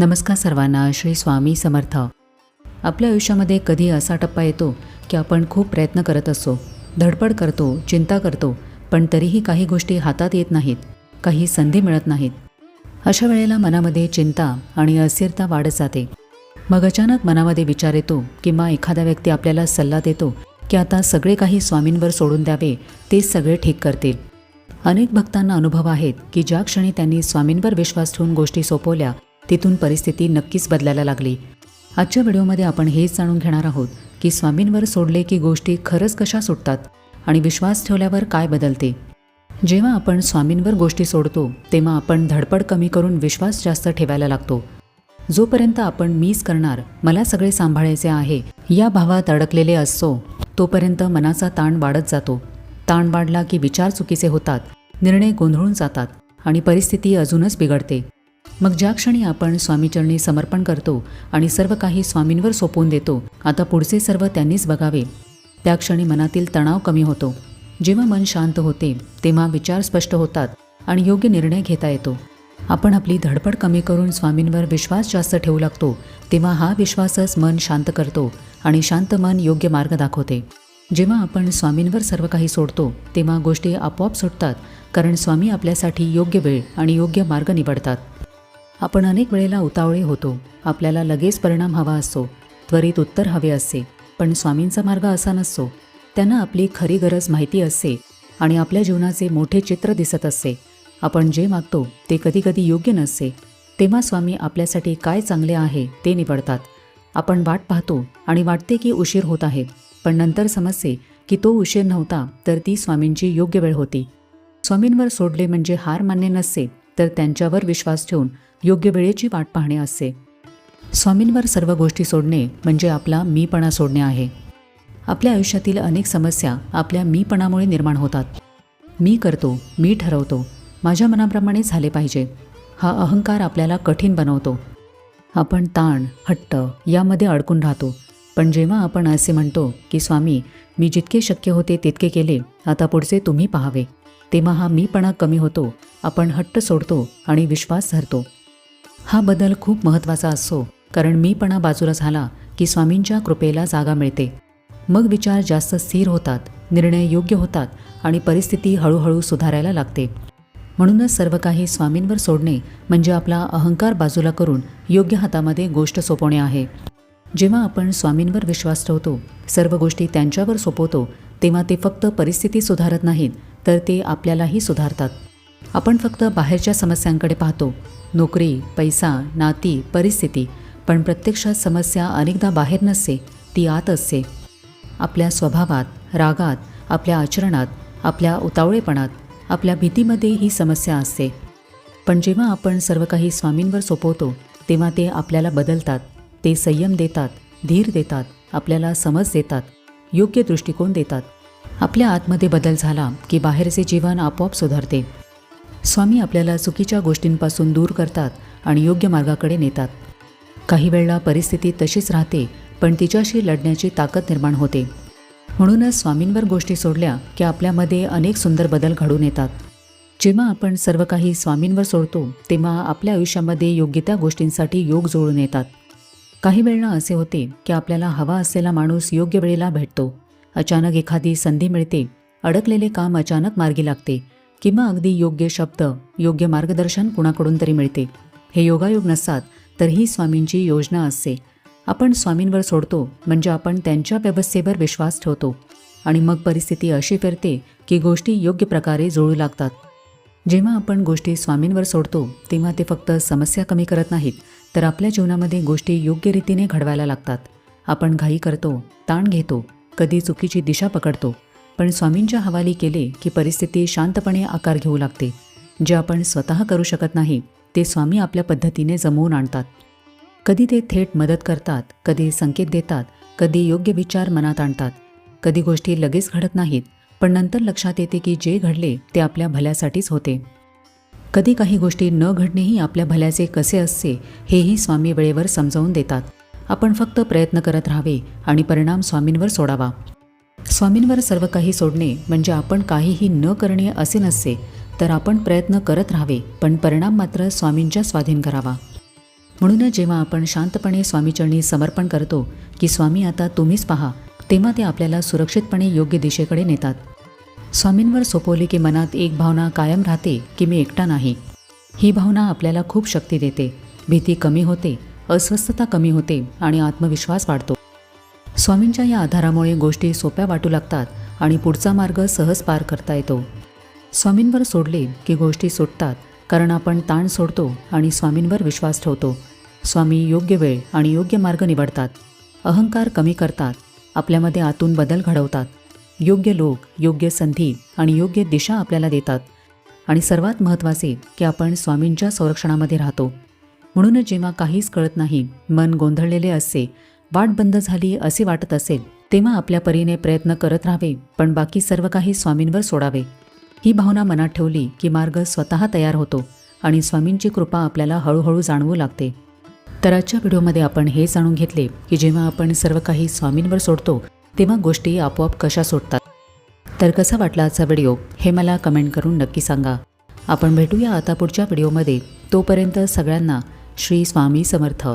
नमस्कार सर्वांना श्री स्वामी समर्थ. आपल्या आयुष्यामध्ये कधी असा टप्पा येतो की आपण खूप प्रयत्न करत असतो धडपड करतो चिंता करतो पण तरीही काही गोष्टी हातात येत नाहीत काही संधी मिळत नाहीत. अशा वेळेला मनामध्ये चिंता आणि अस्थिरता वाढत जाते. मग अचानक मनामध्ये विचार येतो किंवा एखादा व्यक्ती आपल्याला सल्ला देतो की आता सगळे काही स्वामींवर सोडून द्यावे ते सगळे ठीक करतील. अनेक भक्तांना अनुभव आहेत की ज्या क्षणी त्यांनी स्वामींवर विश्वास ठेवून गोष्टी सोपवल्या तिथून परिस्थिती नक्कीच बदलायला लागली. आजच्या व्हिडिओमध्ये आपण हेच जाणून घेणार आहोत की स्वामींवर सोडले की गोष्टी खरंच कशा सुटतात आणि विश्वास ठेवल्यावर काय बदलते. जेव्हा आपण स्वामींवर गोष्टी सोडतो तेव्हा आपण धडपड कमी करून विश्वास जास्त ठेवायला लागतो. जोपर्यंत आपण मीच करणार मला सगळे सांभाळायचे आहे या भावात अडकलेले असतो तोपर्यंत मनाचा ताण वाढत जातो. ताण वाढला की विचार चुकीचे होतात निर्णय गोंधळून जातात आणि परिस्थिती अजूनच बिघडते. मग ज्या क्षणी आपण स्वामीचरणी समर्पण करतो आणि सर्व काही स्वामींवर सोपवून देतो आता पुढचे सर्व त्यांनीच बघावे. त्या क्षणी मनातील तणाव कमी होतो. जेव्हा मन शांत होते तेव्हा विचार स्पष्ट होतात आणि योग्य निर्णय घेता येतो. आपण आपली धडपड कमी करून स्वामींवर विश्वास जास्त ठेवू लागतो तेव्हा हा विश्वासच मन शांत करतो आणि शांत मन योग्य मार्ग दाखवते. जेव्हा आपण स्वामींवर सर्व काही सोडतो तेव्हा गोष्टी आपोआप सुटतात कारण स्वामी आपल्यासाठी योग्य वेळ आणि योग्य मार्ग निवडतात. आपण अनेक वेळेला उतावळे होतो. आपल्याला लगेच परिणाम हवा असतो त्वरित उत्तर हवे असते पण स्वामींचा मार्ग असा नसतो त्यांना आपली खरी गरज माहिती असते आणि आपल्या जीवनाचे मोठे चित्र दिसत असते आपण जे मागतो ते कधीकधी योग्य नसते तेव्हा स्वामी आपल्यासाठी काय चांगले आहे ते निवडतात. आपण वाट पाहतो आणि वाटते की उशीर होत आहे. पण नंतर समजते की तो उशीर नव्हता तर ती स्वामींची योग्य वेळ होती. स्वामींवर सोडले म्हणजे हार मान्य नसते तर त्यांच्यावर विश्वास ठेवून योग्य वेळेची वाट पाहणे असते स्वामींवर सर्व गोष्टी सोडणे म्हणजे आपला मीपणा सोडणे आहे. आपल्या आयुष्यातील अनेक समस्या आपल्या मीपणामुळे निर्माण होतात. मी करतो मी ठरवतो माझ्या मनाप्रमाणे झाले पाहिजे. हा अहंकार आपल्याला कठीण बनवतो. आपण ताण हट्ट यामध्ये अडकून राहतो. पण जेव्हा आपण असे म्हणतो की स्वामी मी जितके शक्य होते तितके केले आता पुढचे तुम्ही पाहावे. तेव्हा हा मीपणा कमी होतो आपण हट्ट सोडतो आणि विश्वास धरतो. हा बदल खूप महत्त्वाचा असतो कारण मीपणा बाजूला झाला की स्वामींच्या कृपेला जागा मिळते. मग विचार जास्त स्थिर होतात निर्णय योग्य होतात आणि परिस्थिती हळूहळू सुधारायला लागते. म्हणूनच सर्व काही स्वामींवर सोडणे म्हणजे आपला अहंकार बाजूला करून योग्य हातामध्ये गोष्ट सोपवणे आहे. जेव्हा आपण स्वामींवर विश्वास ठेवतो सर्व गोष्टी त्यांच्यावर सोपवतो तेव्हा ते फक्त परिस्थिती सुधारत नाहीत तर ते आपल्यालाही सुधारतात. आपण फक्त बाहेरच्या समस्यांकडे पाहतो. नोकरी पैसा नाती परिस्थिती. पण प्रत्यक्षात समस्या अनेकदा बाहेर नसते ती आत असते. आपल्या स्वभावात रागात आपल्या आचरणात आपल्या उतावळेपणात आपल्या भीतीमध्ये ही समस्या असते. पण जेव्हा आपण सर्व काही स्वामींवर सोपवतो तेव्हा ते आपल्याला बदलतात. ते संयम देतात धीर देतात आपल्याला समज देतात योग्य दृष्टिकोन देतात. आपल्या आतमध्ये बदल झाला की बाहेरचे जीवन आपोआप सुधारते. स्वामी आपल्याला चुकीच्या गोष्टींपासून दूर करतात आणि योग्य मार्गाकडे नेतात. काही वेळेला परिस्थिती तशीच राहते पण तिच्याशी लढण्याची ताकद निर्माण होते. म्हणूनच स्वामींवर गोष्टी सोडल्या की आपल्यामध्ये अनेक सुंदर बदल घडून येतात. जेव्हा आपण सर्व काही स्वामींवर सोडतो तेव्हा आपल्या आयुष्यामध्ये योग्य त्या गोष्टींसाठी योग जुळून येतात. काही वेळेला असे होते की आपल्याला हवा असलेला माणूस योग्य वेळेला भेटतो. अचानक एखादी संधी मिळते. अडकलेले काम अचानक मार्गी लागते. किंवा अगदी योग्य शब्द योग्य मार्गदर्शन कुणाकडून तरी मिळते. हे योगायोग नसतात तरीही ही स्वामींची योजना असते. आपण स्वामींवर सोडतो म्हणजे आपण त्यांच्या व्यवस्थेवर विश्वास ठेवतो. आणि मग परिस्थिती अशी फिरते की गोष्टी योग्य प्रकारे जुळू लागतात. जेव्हा आपण गोष्टी स्वामींवर सोडतो तेव्हा ते फक्त समस्या कमी करत नाहीत तर आपल्या जीवनामध्ये गोष्टी योग्य रीतीने घडवायला लागतात. आपण घाई करतो ताण घेतो कधी चुकीची दिशा पकडतो पण स्वामींच्या हवाली केले की परिस्थिती शांतपणे आकार घेऊ लागते. जे आपण स्वतः करू शकत नाही ते स्वामी आपल्या पद्धतीने जमवून आणतात. कधी ते थेट मदत करतात कधी संकेत देतात कधी योग्य विचार मनात आणतात. कधी गोष्टी लगेच घडत नाहीत पण नंतर लक्षात येते की जे घडले ते आपल्या भल्यासाठीच होते. कधी काही गोष्टी न घडणेही आपल्या भल्याचे कसे असते हेही स्वामी वेळेवर समजावून देतात. आपण फक्त प्रयत्न करत राहावे आणि परिणाम स्वामींवर सोडावा. स्वामींवर सर्व काही सोडणे म्हणजे आपण काहीही न करणे असे नसते तर आपण प्रयत्न करत राहावे पण परिणाम मात्र स्वामींच्या स्वाधीन करावा. म्हणूनच जेव्हा आपण शांतपणे स्वामीचरणी समर्पण करतो की स्वामी आता तुम्हीच पहा तेव्हा ते आपल्याला सुरक्षितपणे योग्य दिशेकडे नेतात. स्वामींवर सोपवले की मनात एक भावना कायम राहते की मी एकटा नाही. ही भावना आपल्याला खूप शक्ती देते. भीती कमी होते अस्वस्थता कमी होते आणि आत्मविश्वास वाढतो. स्वामींच्या या आधारामुळे गोष्टी सोप्या वाटू लागतात आणि पुढचा मार्ग सहज पार करता येतो. स्वामींवर सोडले की गोष्टी सुटतात कारण आपण ताण सोडतो आणि स्वामींवर विश्वास ठेवतो. स्वामी योग्य वेळ आणि योग्य मार्ग निवडतात. अहंकार कमी करतात आपल्यामध्ये आतून बदल घडवतात. योग्य लोक योग्य संधी आणि योग्य दिशा आपल्याला देतात. आणि सर्वात महत्त्वाचे की आपण स्वामींच्या संरक्षणामध्ये राहतो. म्हणूनच जेव्हा काहीच कळत नाही मन गोंधळलेले असते वाट बंद झाली असे वाटत असेल तेव्हा आपल्या परीने प्रयत्न करत राहावे पण बाकी सर्व काही स्वामींवर सोडावे. ही भावना मनात ठेवली की मार्ग स्वतः तयार होतो आणि स्वामींची कृपा आपल्याला हळूहळू जाणवू लागते. तर आजच्या व्हिडिओमध्ये आपण हे जाणून घेतले की जेव्हा आपण सर्व काही स्वामींवर सोडतो तेव्हा गोष्टी आपोआप कशा सुटतात तर कसा वाटला आजचा व्हिडिओ हे मला कमेंट करून नक्की सांगा. आपण भेटूया आता पुढच्या व्हिडिओमध्ये. तोपर्यंत सगळ्यांना श्री स्वामी समर्थ.